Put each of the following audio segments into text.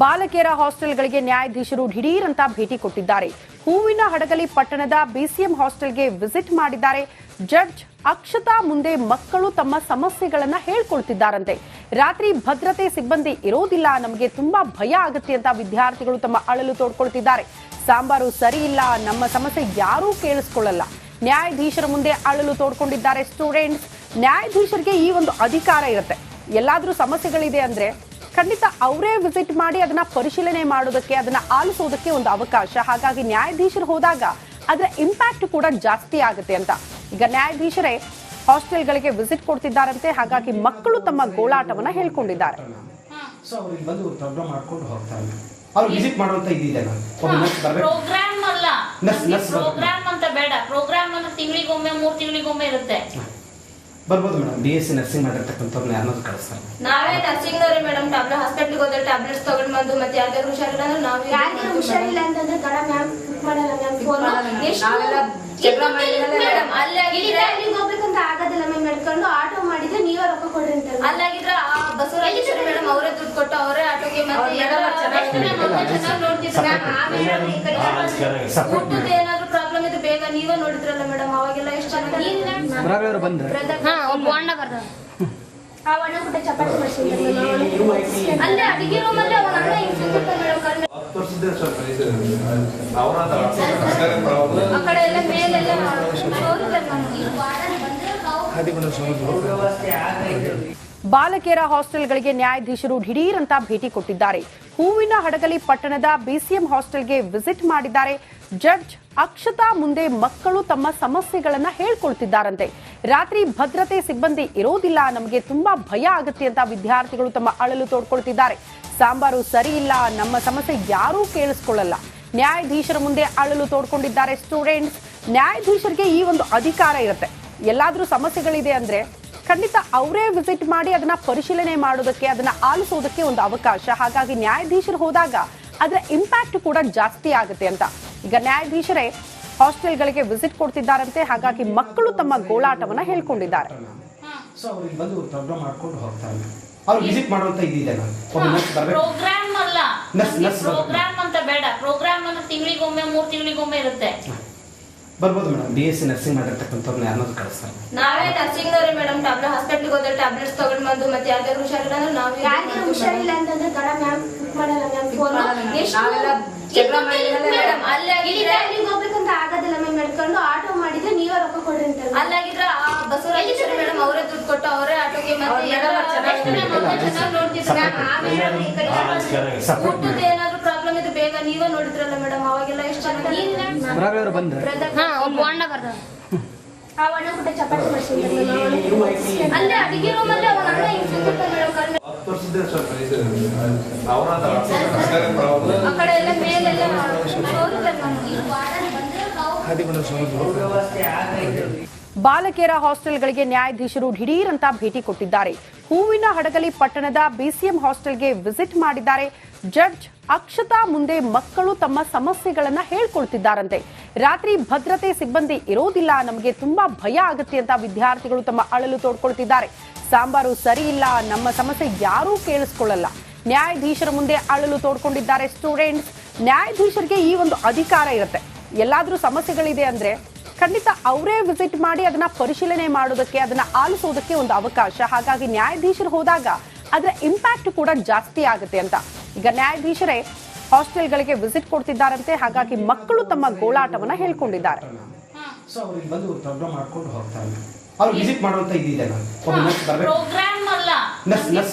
ಬಾಲಕಿಯರ ಹಾಸ್ಟೆಲ್ಗಳಿಗೆ ನ್ಯಾಯಾಧೀಶರು ದಿಢೀರಂತ ಭೇಟಿ ಕೊಟ್ಟಿದ್ದಾರೆ. ಹೂವಿನ ಹಡಗಲಿ ಪಟ್ಟಣದ ಬಿಸಿಎಂ ಹಾಸ್ಟೆಲ್ಗೆ ವಿಸಿಟ್ ಮಾಡಿದ್ದಾರೆ. ಜಡ್ಜ್ ಅಕ್ಷತಾ ಮುಂದೆ ಮಕ್ಕಳು ತಮ್ಮ ಸಮಸ್ಯೆಗಳನ್ನ ಹೇಳ್ಕೊಳ್ತಿದ್ದಾರಂತೆ. ರಾತ್ರಿ ಭದ್ರತೆ ಸಿಬ್ಬಂದಿ ಇರೋದಿಲ್ಲ, ನಮಗೆ ತುಂಬಾ ಭಯ ಆಗುತ್ತೆ ಅಂತ ವಿದ್ಯಾರ್ಥಿಗಳು ತಮ್ಮ ಅಳಲು ತೋಡ್ಕೊಳ್ತಿದ್ದಾರೆ. ಸಾಂಬಾರು ಸರಿ ಇಲ್ಲ, ನಮ್ಮ ಸಮಸ್ಯೆ ಯಾರೂ ಕೇಳಿಸ್ಕೊಳ್ಳಲ್ಲ. ನ್ಯಾಯಾಧೀಶರ ಮುಂದೆ ಅಳಲು ತೋಡ್ಕೊಂಡಿದ್ದಾರೆ ಸ್ಟೂಡೆಂಟ್ಸ್. ನ್ಯಾಯಾಧೀಶರಿಗೆ ಈ ಒಂದು ಅಧಿಕಾರ ಇರುತ್ತೆ. ಎಲ್ಲಾದ್ರೂ ಸಮಸ್ಯೆಗಳಿದೆ ಅಂದ್ರೆ ಖಂಡಿತ ಅವರೇ ವಿಸಿಟ್ ಮಾಡಿ ಅದನ್ನ ಪರಿಶೀಲನೆ ಮಾಡೋದಕ್ಕೆ ಅದನ್ನ ಆಲಿಸೋದಕ್ಕೆ ಒಂದು ಅವಕಾಶ. ಹಾಗಾಗಿ ನ್ಯಾಯಾಧೀಶರು ಹೋದಾಗ ಅದರ ಇಂಪ್ಯಾಕ್ಟ್ ಕೂಡ ಜಾಸ್ತಿ ಆಗುತ್ತೆ ಅಂತ. ಈಗ ನ್ಯಾಯಾಧೀಶರೇ ಹಾಸ್ಟೆಲ್ಗಳಿಗೆ ವಿಸಿಟ್ ಕೊಡ್ತಿದ್ದಾರಂತೆ. ಹಾಗಾಗಿ ಮಕ್ಕಳು ತಮ್ಮ ಗೋಳಾಟವನ್ನ ಹೇಳ್ಕೊಂಡಿದ್ದಾರೆ. ಸೊ ಅವ್ರು ಬಂದು ಪ್ರೋಗ್ರಾಮ್ ಮಾಡ್ಕೊಂಡು ಹೋಗ್ತಾರೆ ಅವ್ರು ವಿಸಿಟ್ ಮಾಡುವಂತ ಇದಿದೆ ಪ್ರೋಗ್ರಾಮ್ ಅಲ್ಲ. ಪ್ರೋಗ್ರಾಮ್ ಅಂತ ಬೇಡ. ಪ್ರೋಗ್ರಾಮ್ ಅಂದ್ರೆ ತಿಂಗಳಿಗೊಮ್ಮೆ ಮೂರ್ ತಿಂಗಳಿಗೊಮ್ಮೆ ಇರುತ್ತೆ. ಬರ್ಬೋದು madam. B S C nursing ಮಾಡಿರ್ತಕ್ಕಂಥವ್ರನ್ನ ಯಾರನ್ನಾದ್ರು ಕಳಿಸ್ತಾರೆ. ನಾವೇ ನರ್ಸಿಂಗ್ ನವ್ರಿ ಮೇಡಮ್. ಟ್ಯಾಬ್ಲೆಟ್ ಹಾಸ್ಪಿಟ್ಲಿಗೆ ಹೋದ್ರೆ ಟ್ಯಾಬ್ಲೆಟ್ಸ್ ತಗೊಂಡ್ ಬಂದು ಮತ್ತೆ ಯಾವ್ದಾದ್ರು ಹುಷಾರಿಲ್ಲ ಅಂದ್ರೆ ನಾವೇ ಯಾರಿಗೆ ಹುಷಾರಿಲ್ಲ ಅಂತಂದ್ರೆ ಕಣ ಮ್ಯಾಮ್ ಮಾಡಲ್ಲ ಮ್ಯಾಮ್ ಫೋನ್ ನಾವೆಲ್ಲ ಜಗಳ ಮಾಡಿದ್ಮೇಲೆ ಮೇಡಮ್? ಅಲ್ಲಿಗೆ ಹೋಗ್ಬೇಕಂತ ಆಗೋದಿಲ್ಲ ಮ್ಯಾಮ್ ನಡ್ಕೊಂಡು ಆಟೋ ಮಾಡಿದ್ರೆ ನೀವೇ ರೊಕ್ಕ ಕೊಡ್ರಿ ಅಂತ. ಅಲ್ಲಾಗಿದ್ರೆ ಆ ಬಸವರಾಜೇಶ್ವರಿ ಮೇಡಮ್ ಅವರೇ ದುಡ್ಡು ಕೊಟ್ಟು ಅವರೇ ಆಟೋಗೆ ಮತ್ತೆ ಚೆನ್ನಾಗಿ ನೋಡ್ತಿದ್ರು. ಸಪೋರ್ಟ್ ಊಟದ ಏನಾದ್ರು ಪ್ರಾಬ್ಲಮ್ ಇದ್ರೆ ಬೇಗ ನೀವೇ ನೋಡಿದ್ರಲ್ಲ ಮೇಡಮ್. ಅವಾಗೆಲ್ಲ ಎಷ್ಟು ಚೆನ್ನಾಗಿ ಆ ಚಪಾತಿ ಮಾಡ್ಸಿದ್ರೆ. ಅಲ್ಲೇ ಅಡಿಗೆ ರೂಮ್ ಅಲ್ಲಿ ಅವನ ಅಣ್ಣ ಹಿಂಗ್ ಮೇಡಮ್ ಆ ಕಡೆ ಎಲ್ಲ ಮೇಲೆಲ್ಲ ಸೋರಿದ್ದಾರೆ ಬಾಲಕಿಯರ ಹಾಸ್ಟೆಲ್ಗಳಿಗೆ ನ್ಯಾಯಾಧೀಶರು ದಿಢೀರಂತ ಅಂತ ಭೇಟಿ ಕೊಟ್ಟಿದ್ದಾರೆ. ಹೂವಿನ ಹಡಗಲಿ ಪಟ್ಟಣದ ಬಿಸಿಎಂ ಹಾಸ್ಟೆಲ್ಗೆ ವಿಸಿಟ್ ಮಾಡಿದ್ದಾರೆ ಜಡ್ಜ್ ಅಕ್ಷತಾ ಮುಂದೆ ಮಕ್ಕಳು ತಮ್ಮ ಸಮಸ್ಯೆಗಳನ್ನ ಹೇಳ್ಕೊಳ್ತಿದ್ದಾರಂತೆ. ರಾತ್ರಿ ಭದ್ರತೆ ಸಿಬ್ಬಂದಿ ಇರೋದಿಲ್ಲ, ನಮಗೆ ತುಂಬಾ ಭಯ ಆಗುತ್ತೆ ಅಂತ ವಿದ್ಯಾರ್ಥಿಗಳು ತಮ್ಮ ಅಳಲು ತೋಡ್ಕೊಳ್ತಿದ್ದಾರೆ. ಸಾಂಬಾರು ಸರಿ ಇಲ್ಲ, ನಮ್ಮ ಸಮಸ್ಯೆ ಯಾರೂ ಕೇಳಿಸ್ಕೊಳ್ಳಲ್ಲ. ನ್ಯಾಯಾಧೀಶರ ಮುಂದೆ ಅಳಲು ತೋಡ್ಕೊಂಡಿದ್ದಾರೆ ಸ್ಟೂಡೆಂಟ್ಸ್. ನ್ಯಾಯಾಧೀಶರಿಗೆ ಈ ಒಂದು ಅಧಿಕಾರ ಇರುತ್ತೆ. ಎಲ್ಲಾದ್ರೂ ಸಮಸ್ಯೆಗಳಿದೆ ಅಂದ್ರೆ ಖಂಡಿತ ಅವರೇ ವಿಸಿಟ್ ಮಾಡಿ ಅದನ್ನ ಪರಿಶೀಲನೆ ಮಾಡೋದಕ್ಕೆ, ಅದನ್ನ ಆಲಿಸೋದಕ್ಕೆ ಒಂದು ಅವಕಾಶ. ಹಾಗಾಗಿ ನ್ಯಾಯಾಧೀಶರು ಹೋದಾಗ ಅದರ ಇಂಪ್ಯಾಕ್ಟ್ ಕೂಡ ಜಾಸ್ತಿ ಆಗುತ್ತೆ ಅಂತ. ಈಗ ನ್ಯಾಯಾಧೀಶರೇ ಹಾಸ್ಟೆಲ್ಗಳಿಗೆ ವಿಸಿಟ್ ಕೊಡ್ತಿದ್ದಾರಂತೆ ಹಾಗಾಗಿ ಮಕ್ಕಳು ತಮ್ಮ ಗೋಳಾಟವನ್ನ ಹೇಳ್ಕೊಂಡಿದ್ದಾರೆ. ಸೊ ಅವ್ರು ಇಲ್ಲಿ ಬಂದು ಪ್ರೋಗ್ರಾಮ್ ಮಾಡ್ಕೊಂಡು ಹೋಗ್ತಾರೆ ಅವ್ರು ವಿಸಿಟ್ ಮಾಡುವಂತ ಇದಿದೆ ನಾನು ಒಬ್ಬ ನರ್ಸ್ ಬರ್ಬೇಕು. ಪ್ರೋಗ್ರಾಮ್ ಅಲ್ಲ. ಪ್ರೋಗ್ರಾಮ್ ಅಂತ ಬೇಡ. ಪ್ರೋಗ್ರಾಮ್ ಅಂದ್ರೆ ತಿಂಗಳಿಗೊಮ್ಮೆ ಮೂರ್ ತಿಂಗಳಿಗೊಮ್ಮೆ ಇರುತ್ತೆ. ಬರ್ಬೋದು madam. B S C nursing ಮಾಡಿರ್ತಕ್ಕಂಥವ್ರನ್ನ ಯಾರನ್ನಾದ್ರು ಕಳಿಸ್ತಾರೆ. ನಾವೇ ನರ್ಸಿಂಗ್ ನವ್ರಿ ಮೇಡಮ್. ಟ್ಯಾಬ್ಲೆಟ್ ಹಾಸ್ಪಿಟ್ಲಿಗೆ ಹೋದ್ರೆ ಟ್ಯಾಬ್ಲೆಟ್ಸ್ ತಗೊಂಡು ಬಂದು ಮತ್ತೆ ಯಾವ್ದಾದ್ರು ಹುಷಾರಿಲ್ಲ ಅಂದ್ರೆ ನಾವೇ ಯಾರಿಗೆ ಹುಷಾರಿಲ್ಲ ಅಂತಂದ್ರೆ ಕಡ ಮ್ಯಾಮ್ ಮಾಡಲ್ಲ ಮ್ಯಾಮ್ ಫೋನ್ ಜಗಳ ಮಾಡಿದ್ಮೇಲೆ ಮೇಡಮ್ ಅಲ್ಲಿ ಆಗಿದ್ರೆ ಅಲ್ಲಿಗೆ ಹೋಗ್ಬೇಕಂತ ಆಗೋದಿಲ್ಲ ನಡ್ಕೊಂಡು ಆಟೋ ಮಾಡಿದ್ರೆ ನೀವೇ ರೊಕ್ಕ ಕೊಡ್ರಿ ಅಂತ. ಅಲ್ಲಾಗಿದ್ರೆ ಆ ಬಸವರಾಜೇಶ್ವರಿ ಮೇಡಮ್ ಅವರೇ ದುಡ್ಡು ಕೊಟ್ಟು ಅವರೇ ಆಟೋಗೆ ಮತ್ತೆ ಚೆನ್ನಾಗಿ ನೋಡ್ತಿದ್ರು. ಸಪೋರ್ಟ್ ಊಟದ ಏನಾದ್ರು ಪ್ರಾಬ್ಲಮ್ ಇದ್ರೆ ಬೇಗ ನೀವೇ ನೋಡಿದ್ರಲ್ಲ ಮೇಡಮ್ ಅವಾಗೆಲ್ಲ ಎಷ್ಟು ಚೆನ್ನಾಗಿ ಬಂದ್ರೆ. ಆ ಚಪಾತಿ ಮಾಡ್ಸಿದ್ರೆ. ಅಡಿಗೆ ರೂಮ್ ಅಲ್ಲಿ ಅಣ್ಣ ಹಿಂಗ್ ಬಾಲಕಿಯರ ಹಾಸ್ಟೆಲ್ಗಳಿಗೆ ನ್ಯಾಯಾಧೀಶರು ದಿಢೀರಂತ ಅಂತ ಭೇಟಿ ಕೊಟ್ಟಿದ್ದಾರೆ. ಹೂವಿನ ಹಡಗಲಿ ಪಟ್ಟಣದ ಬಿಸಿಎಂ ಹಾಸ್ಟೆಲ್ಗೆ ವಿಸಿಟ್ ಮಾಡಿದ್ದಾರೆ. ಜಡ್ಜ್ ಅಕ್ಷತಾ ಮುಂದೆ ಮಕ್ಕಳು ತಮ್ಮ ಸಮಸ್ಯೆಗಳನ್ನ ಹೇಳ್ಕೊಳ್ತಿದ್ದಾರಂತೆ. ರಾತ್ರಿ ಭದ್ರತೆ ಸಿಬ್ಬಂದಿ ಇರೋದಿಲ್ಲ. ನಮಗೆ ತುಂಬಾ ಭಯ ಆಗುತ್ತೆ ಅಂತ ವಿದ್ಯಾರ್ಥಿಗಳು ತಮ್ಮ ಅಳಲು ತೋಡ್ಕೊಳ್ತಿದ್ದಾರೆ. ಸಾಂಬಾರು ಸರಿ ಇಲ್ಲ. ನಮ್ಮ ಸಮಸ್ಯೆ ಯಾರೂ ಕೇಳಿಸ್ಕೊಳ್ಳಲ್ಲ. ನ್ಯಾಯಾಧೀಶರ ಮುಂದೆ ಅಳಲು ತೋಡ್ಕೊಂಡಿದ್ದಾರೆ ಸ್ಟೂಡೆಂಟ್ಸ್. ನ್ಯಾಯಾಧೀಶರಿಗೆ ಈ ಒಂದು ಅಧಿಕಾರ ಇರುತ್ತೆ. ಎಲ್ಲಾದ್ರೂ ಸಮಸ್ಯೆಗಳಿದೆ ಅಂದ್ರೆ ಖಂಡಿತ ಅವರೇ ವಿಸಿಟ್ ಮಾಡಿ ಅದನ್ನ ಪರಿಶೀಲನೆ ಮಾಡೋದಕ್ಕೆ, ಅದನ್ನ ಆಲಿಸೋದಕ್ಕೆ ಒಂದು ಅವಕಾಶ. ಹಾಗಾಗಿ ನ್ಯಾಯಾಧೀಶರು ಹೋದಾಗ ಅದರ ಇಂಪ್ಯಾಕ್ಟ್ ಕೂಡ ಜಾಸ್ತಿ ಆಗುತ್ತೆ ಅಂತ. ಈಗ ನ್ಯಾಯಾಧೀಶರೇ ಹಾಸ್ಟೆಲ್ಗಳಿಗೆ ವಿಸಿಟ್ ಕೊಡ್ತಿದ್ದಾರಂತೆ. ಹಾಗಾಗಿ ಮಕ್ಕಳು ತಮ್ಮ ಗೋಳಾಟವನ್ನ ಹೇಳ್ಕೊಂಡಿದ್ದಾರೆ. ಸೊ ಅವ್ರು ಇಲ್ಲಿ ಬಂದು ಪ್ರೋಗ್ರಾಮ್ ಮಾಡ್ಕೊಂಡು ಹೋಗ್ತಾರೆ ಅವ್ರು ವಿಸಿಟ್ ಮಾಡುವಂತ ಇದಿದೆ ನಾನು ಒಬ್ಬ ನರ್ಸ್ ಪ್ರೋಗ್ರಾಮ್ ಅಲ್ಲ.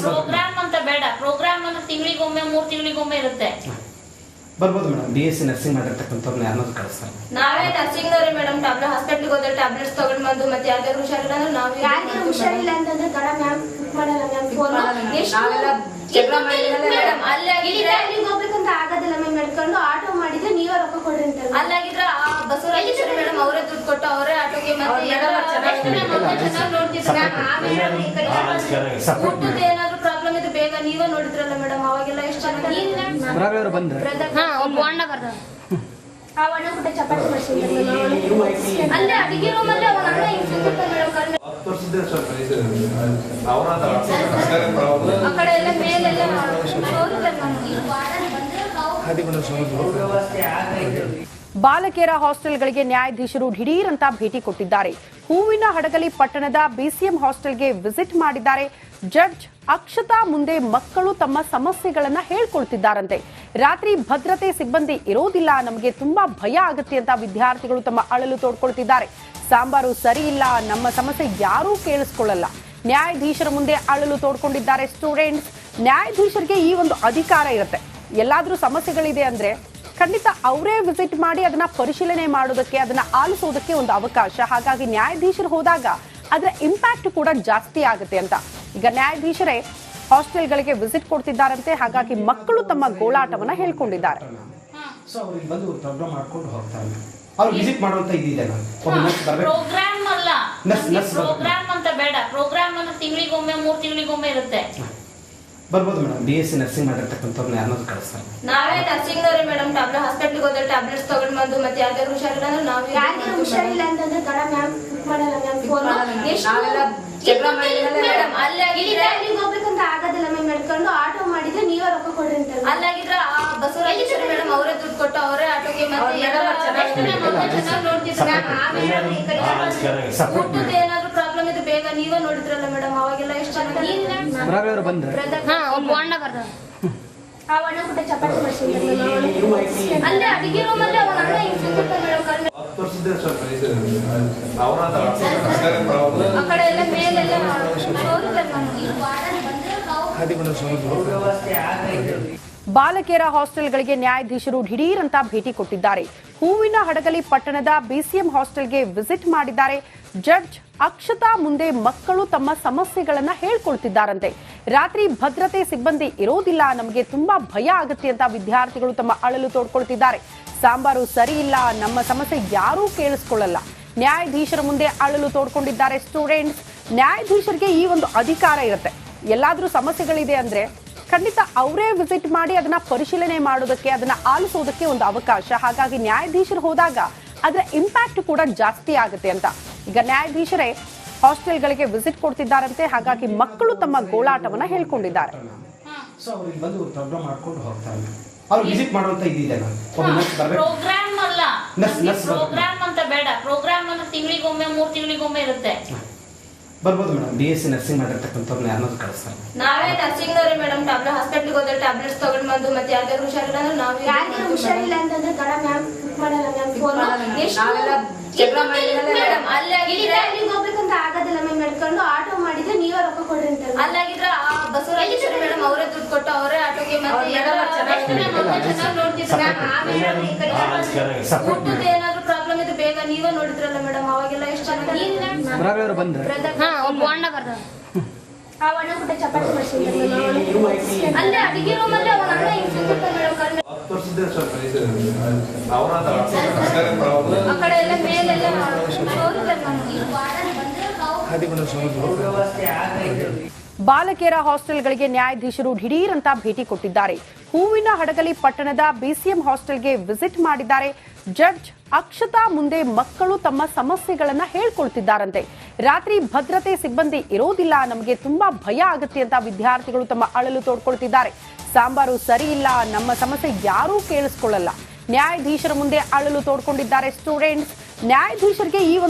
ಪ್ರೋಗ್ರಾಮ್ ಅಂತ ಬೇಡ. ಪ್ರೋಗ್ರಾಮ್ ಅಂದ್ರೆ ತಿಂಗಳಿಗೊಮ್ಮೆ ಮೂರು ತಿಂಗಳಿಗೊಮ್ಮೆ ಇರುತ್ತೆ. ಬರ್ಬೋದು madam. B S C nursing ಮಾಡಿರ್ತಕ್ಕಂಥವ್ರನ್ನ ಯಾರನ್ನಾದ್ರು ಕಳಿಸ್ತಾರೆ. ನಾವೇ ನರ್ಸಿಂಗ್ ನವ್ರಿ ಮೇಡಮ್ ಟ್ಯಾಬ್ಲೆಟ್ ಹಾಸ್ಪಿಟ್ಲಿಗೆ ಹೋದ್ರೆ ಟ್ಯಾಬ್ಲೆಟ್ಸ್ ತಗೊಂಡು ಬಂದು ಮತ್ತೆ ಯಾವ್ದಾದ್ರು ಹುಷಾರಿಲ್ಲ ಅಂದ್ರೆ ನಾವು ಯಾರಿಗೆ ಹುಷಾರಿಲ್ಲ ಅಂತಂದ್ರೆ ಕಡ ಮ್ಯಾಮ್ ಮಾಡಲ್ಲ ಮ್ಯಾಮ್ ಫೋನ್ ನಾವೆಲ್ಲ ಜಗಳ ಮಾಡಿದ್ಮೇಲೆ ಮೇಡಮ್. ಅಲ್ಲಿ ಆಗಿದ್ರೆ ಹೋಗ್ಬೇಕಂತ ಆಗೋದಿಲ್ಲ ಮ್ಯಾಮ್ ನಡ್ಕೊಂಡು ಆಟೋ ಮಾಡಿದ್ರೆ ನೀವೇ ರೊಕ್ಕ ಕೊಡ್ರಿ ಅಂತ ಅಲ್ಲಾಗಿದ್ರೆ ಆ ಬಸವರಾಜೇಶ್ವರಿ ಮೇಡಮ್ ಅವರೇ ದುಡ್ಡು ಕೊಟ್ಟು ಅವರೇ ಆಟೋಗೆ ಮತ್ತೆ ಚೆನ್ನಾಗಿ ನೋಡ್ತಿದ್ರು. ಊಟದ ಏನಾದ್ರು ಪ್ರಾಬ್ಲಮ್ ಇದ್ರೆ ಬೇಗ ನೀವೇ ನೋಡಿದ್ರಲ್ಲ ಮೇಡಮ್ ಅವಾಗೆಲ್ಲ ಎಷ್ಟು ಚೆನ್ನಾಗಿ ಆ ಚಪಾತಿ ಮಾಡ್ಸಿದ್ರು ಅಲ್ಲೇ ಅಡಿಗೆ ಅಣ್ಣ ಮೇಡಮ್ ಆ ಕಡೆ ಎಲ್ಲ ಮೇಲೆಲ್ಲ ಬಾಲಕಿಯರ ಹಾಸ್ಟೆಲ್ಗಳಿಗೆ ನ್ಯಾಯಾಧೀಶರು ದಿಢೀರಂತ ಭೇಟಿ ಕೊಟ್ಟಿದ್ದಾರೆ. ಹೂವಿನ ಹಡಗಲಿ ಪಟ್ಟಣದ ಬಿಸಿಎಂ ಹಾಸ್ಟೆಲ್ಗೆ ವಿಸಿಟ್ ಮಾಡಿದ್ದಾರೆ. ಜಡ್ಜ್ ಅಕ್ಷತಾ ಮುಂದೆ ಮಕ್ಕಳು ತಮ್ಮ ಸಮಸ್ಯೆಗಳನ್ನ ಹೇಳ್ಕೊಳ್ತಿದ್ದಾರಂತೆ. ರಾತ್ರಿ ಭದ್ರತೆ ಸಿಬ್ಬಂದಿ ಇರೋದಿಲ್ಲ, ನಮಗೆ ತುಂಬಾ ಭಯ ಆಗುತ್ತೆ ಅಂತ ವಿದ್ಯಾರ್ಥಿಗಳು ತಮ್ಮ ಅಳಲು ತೋಡ್ಕೊಳ್ತಿದ್ದಾರೆ. ಸಾಂಬಾರು ಸರಿ ಇಲ್ಲ, ನಮ್ಮ ಸಮಸ್ಯೆ ಯಾರೂ ಕೇಳಿಸ್ಕೊಳ್ಳಲ್ಲ. ನ್ಯಾಯಾಧೀಶರ ಮುಂದೆ ಅಳಲು ತೋಡ್ಕೊಂಡಿದ್ದಾರೆ ಸ್ಟೂಡೆಂಟ್ಸ್. ನ್ಯಾಯಾಧೀಶರಿಗೆ ಈ ಒಂದು ಅಧಿಕಾರ ಇರುತ್ತೆ. ಎಲ್ಲಾದ್ರೂ ಸಮಸ್ಯೆಗಳಿದೆ ಅಂದ್ರೆ ಖಂಡಿತ ಅವರೇ ವಿಸಿಟ್ ಮಾಡಿ ಅದನ್ನ ಪರಿಶೀಲನೆ ಮಾಡೋದಕ್ಕೆ ಅದನ್ನ ಆಲಿಸೋದಕ್ಕೆ ಒಂದು ಅವಕಾಶ. ಹಾಗಾಗಿ ನ್ಯಾಯಾಧೀಶರು ಹೋದಾಗ ಅದರ ಇಂಪ್ಯಾಕ್ಟ್ ಕೂಡ ಜಾಸ್ತಿ ಆಗುತ್ತೆ ಅಂತ. ಈಗ ನ್ಯಾಯಾಧೀಶರೇ ಹಾಸ್ಟೆಲ್ಗಳಿಗೆ ವಿಸಿಟ್ ಕೊಡ್ತಿದ್ದಾರಂತೆ ಹಾಗಾಗಿ ಮಕ್ಕಳು ತಮ್ಮ ಗೋಳಾಟವನ್ನ ಹೇಳ್ಕೊಂಡಿದ್ದಾರೆ. ಪ್ರೋಗ್ರಾಮ್ ಅಂತ ಬೇಡ. ಪ್ರೋಗ್ರಾಮ್ ಅಂದ್ರೆ ತಿಂಗಳಿಗೊಮ್ಮೆ ಮೂರ್ ತಿಂಗಳಿಗೊಮ್ಮೆ ಇರುತ್ತೆ. ಬರ್ಬೋದು madam B S C nursing ಮಾಡಿರ್ತಕ್ಕಂಥವ್ರನ್ನ ಯಾರನ್ನಾದ್ರು ಕಳಿಸ್ತಾರೆ. ನಾವೇ ನರ್ಸಿಂಗ್ನವ್ರೆ ಮೇಡಮ್ ಟ್ಯಾಬ್ಲೆಟ್ ಹಾಸ್ಪಿಟ್ಲಿಗೆ ಹೋದ್ರೆ ಟ್ಯಾಬ್ಲೆಟ್ಸ್ ತಗೊಂಡ್ ಬಂದು ಮತ್ತೆ ಯಾವ್ದಾದ್ರು ಹುಷಾರಿಲ್ಲ ಅಂದ್ರೆ ನಾವು ಯಾರಿಗೆ ಹುಷಾರಿಲ್ಲ ಅಂತಂದ್ರೆ ಗಡ ಮ್ಯಾಮ್ ಬುಕ್ ಮಾಡಲ್ಲ ಮ್ಯಾಮ್ ಫೋನ್ ಮೇಡಮ್. ಅಲ್ಲಿ ಆಗಿದ್ರೆ ಅಲ್ಲಿಗೆ ಹೋಗ್ಬೇಕಂತ ಆಗೋದಿಲ್ಲ ಮ್ಯಾಮ್ ನಡ್ಕೊಂಡು ಆಟೋ ಮಾಡಿದ್ರೆ ನೀವೇ ರೊಕ್ಕ ಕೊಡ್ರಿ ಅಂತ ಅಲ್ಲಾಗಿದ್ರೆ ಆ ಬಸವರಾಜೇಶ್ವರಿ ಮೇಡಮ್ ಅವರೇ ದುಡ್ಡು ಕೊಟ್ಟು ಅವರೇ ಆಟೋಗೆ ಮತ್ತೆ ಚೆನ್ನಾಗಿ ನೋಡ್ತಿದ್ರು ಊಟದ ಏನಾದ್ರು ಪ್ರಾಬ್ಲಮ್ ಇದ್ರೆ ಬೇಗ ನೀವೇ ನೋಡಿದ್ರಲ್ಲ ಮೇಡಮ್ ಅವಾಗೆಲ್ಲ ಎಷ್ಟು ಚೆನ್ನಾಗಿ ಹಾ ಒಬ್ಬ ಅಣ್ಣ ಬರ್ದ ಆ ಅಣ್ಣ ಕೂಡ ಚಪಾತಿ ಮಾಡ್ಸಿದ್ರು. ಅಡಿಗೆ ರೂಮ್ ಅಲ್ಲಿ ಅವನ ಅಣ್ಣ ಹಿಂಗ್ ಬಾಲಕಿಯರ ಹಾಸ್ಟೆಲ್ಗಳಿಗೆ ನ್ಯಾಯಾಧೀಶರು ದಿಢೀರಂತ ಅಂತ ಭೇಟಿ ಕೊಟ್ಟಿದ್ದಾರೆ. ಹೂವಿನ ಹಡಗಲಿ ಪಟ್ಟಣದ ಬಿಸಿಎಂ ಹಾಸ್ಟೆಲ್ಗೆ ವಿಸಿಟ್ ಮಾಡಿದ್ದಾರೆ ಜಡ್ಜ್ ಅಕ್ಷತಾ ಮುಂದೆ ಮಕ್ಕಳು ತಮ್ಮ ಸಮಸ್ಯೆಗಳನ್ನ ಹೇಳ್ಕೊಳ್ತಿದ್ದಾರಂತೆ. ರಾತ್ರಿ ಭದ್ರತೆ ಸಿಬ್ಬಂದಿ ಇರೋದಿಲ್ಲ, ನಮಗೆ ತುಂಬಾ ಭಯ ಆಗುತ್ತೆ ಅಂತ ವಿದ್ಯಾರ್ಥಿಗಳು ತಮ್ಮ ಅಳಲು ತೋಡ್ಕೊಳ್ತಿದ್ದಾರೆ. ಸಾಂಬಾರು ಸರಿ ಇಲ್ಲ, ನಮ್ಮ ಸಮಸ್ಯೆ ಯಾರೂ ಕೇಳಿಸ್ಕೊಳ್ಳಲ್ಲ. ನ್ಯಾಯಾಧೀಶರ ಮುಂದೆ ಅಳಲು ತೋಡ್ಕೊಂಡಿದ್ದಾರೆ ಸ್ಟೂಡೆಂಟ್ಸ್. ನ್ಯಾಯಾಧೀಶರಿಗೆ ಈ ಒಂದು ಅಧಿಕಾರ ಇರುತ್ತೆ. ಎಲ್ಲಾದ್ರೂ ಸಮಸ್ಯೆಗಳಿದೆ ಅಂದ್ರೆ ಖಂಡಿತ ಅವರೇ ವಿಸಿಟ್ ಮಾಡಿ ಅದನ್ನ ಪರಿಶೀಲನೆ ಮಾಡೋದಕ್ಕೆ, ಅದನ್ನ ಆಲಿಸೋದಕ್ಕೆ ಒಂದು ಅವಕಾಶ. ಹಾಗಾಗಿ ನ್ಯಾಯಾಧೀಶರು ಹೋದಾಗ ಅದರ ಇಂಪ್ಯಾಕ್ಟ್ ಕೂಡ ಜಾಸ್ತಿ ಆಗುತ್ತೆ ಅಂತ. ಈಗ ನ್ಯಾಯಾಧೀಶರೇ ಹಾಸ್ಟೆಲ್ಗಳಿಗೆ ವಿಸಿಟ್ ಕೊಡ್ತಿದ್ದಾರಂತೆ ಹಾಗಾಗಿ ಮಕ್ಕಳು ತಮ್ಮ ಗೋಳಾಟವನ್ನ ಹೇಳ್ಕೊಂಡಿದ್ದಾರೆ. ಸೊ ಅವ್ರಿಗೆ ಬಂದು ಪ್ರಾಬ್ಲಮ್ ಮಾಡ್ಕೊಂಡು ಹೋಗ್ತಾರೆ ಅವ್ರು ವಿಸಿಟ್ ಮಾಡುವಂತ ಇದಿದೆಲ್ಲ ಒಬ್ಬ ನರ್ಸ್ ಪ್ರೋಗ್ರಾಮ್ ಅಲ್ಲ. ಪ್ರೋಗ್ರಾಮ್ ಅಂತ ಬೇಡ. ಪ್ರೋಗ್ರಾಮ್ ಅಂದ್ರೆ ತಿಂಗಳಿಗೊಮ್ಮೆ ಮೂರು ತಿಂಗಳಿಗೊಮ್ಮೆ ಇರುತ್ತೆ. ಬರ್ಬೋದು madam. B S C nursing ಮಾಡಿರ್ತಕ್ಕಂಥವ್ರನ್ನ ಯಾರನ್ನಾದ್ರು ಕಳಿಸ್ತಾರೆ. ನಾವೇ ನರ್ಸಿಂಗ್ನವ್ರೆ ಮೇಡಮ್. ಟ್ಯಾಬ್ಲೆಟ್ ಹಾಸ್ಪಿಟ್ಲಿಗೆ ಹೋದ್ರೆ ಟ್ಯಾಬ್ಲೆಟ್ಸ್ ತಗೊಂಡು ಬಂದು ಮತ್ತೆ ಯಾವ್ದಾದ್ರು ಹುಷಾರಿಲ್ಲ ಅಂದ್ರೆ ನಾವೇ ಯಾರಿಗೆ ಹುಷಾರಿಲ್ಲ ಅಂತಂದ್ರೆ ಗಡ ಮ್ಯಾಮ್ ಬುಕ್ ಮಾಡಲ್ಲ ಮ್ಯಾಮ್ ಫೋನ್ ಮೇಡಮ್ ಅಲ್ಲಿಗೆ ಹೋಗ್ಬೇಕಂತ ಆಗೋದಿಲ್ಲ ಮ್ಯಾಮ್ ನಡ್ಕೊಂಡು ಆಟೋ ಮಾಡಿದ್ರೆ ನೀವೇ ರೊಕ್ಕ ಕೊಡ್ರಿ ಅಂತ ಅಲ್ಲಾಗಿದ್ರೆ ಆ ಬಸವರಾಜೇಶ್ವರಿ ಮೇಡಮ್ ಅವರೇ ದುಡ್ಡು ಕೊಟ್ಟು ಅವರೇ ಆಟೋಗೆ ಮತ್ತೆ ಎಲ್ಲ ಚೆನ್ನಾಗಿ ನೋಡ್ತಿದ್ರು ಊಟದ ಏನಾದ್ರು ಪ್ರಾಬ್ಲಮ್ ಇದ್ರೆ ಬೇಗ ನೀವೇ ನೋಡಿದ್ರಲ್ಲ ಮೇಡಮ್ ಅವಾಗೆಲ್ಲ ಎಷ್ಟು ಚೆನ್ನಾಗಿ ಆ ಅಣ್ಣ ಕೂಡ ಚಪಾತಿ ಮಾಡ್ಸಿದ್ರು ಅಲ್ಲೇ ಅಡಿಗೆ ರೂಮ್ ಅಲ್ಲಿ ಅಣ್ಣ ಹಿಂಗ್ ಮೇಡಮ್ ಆ ಕಡೆ ಎಲ್ಲ ಬಾಲಕಿಯರ ಹಾಸ್ಟೆಲ್ಗಳಿಗೆ ನ್ಯಾಯಾಧೀಶರು ದಿಢೀರಂತ ಭೇಟಿ ಕೊಟ್ಟಿದ್ದಾರೆ. ಹೂವಿನ ಹಡಗಲಿ ಪಟ್ಟಣದ ಬಿಸಿಎಂ ಹಾಸ್ಟೆಲ್ಗೆ ವಿಸಿಟ್ ಮಾಡಿದ್ದಾರೆ. ಜಡ್ಜ್ ಅಕ್ಷತಾ ಮುಂದೆ ಮಕ್ಕಳು ತಮ್ಮ ಸಮಸ್ಯೆಗಳನ್ನ ಹೇಳ್ಕೊಳ್ತಿದ್ದಾರಂತೆ. ರಾತ್ರಿ ಭದ್ರತೆ ಸಿಬ್ಬಂದಿ ಇರೋದಿಲ್ಲ, ನಮಗೆ ತುಂಬಾ ಭಯ ಆಗುತ್ತೆ ಅಂತ ವಿದ್ಯಾರ್ಥಿಗಳು ತಮ್ಮ ಅಳಲು ತೋಡ್ಕೊಳ್ತಿದ್ದಾರೆ. ಸಾಂಬಾರು ಸರಿ ಇಲ್ಲ, ನಮ್ಮ ಸಮಸ್ಯೆ ಯಾರೂ ಕೇಳಿಸ್ಕೊಳ್ಳಲ್ಲ. ನ್ಯಾಯಾಧೀಶರ ಮುಂದೆ ಅಳಲು ತೋಡ್ಕೊಂಡಿದ್ದಾರೆ ಸ್ಟೂಡೆಂಟ್ಸ್. ನ್ಯಾಯಾಧೀಶರಿಗೆ ಈ ಒಂದು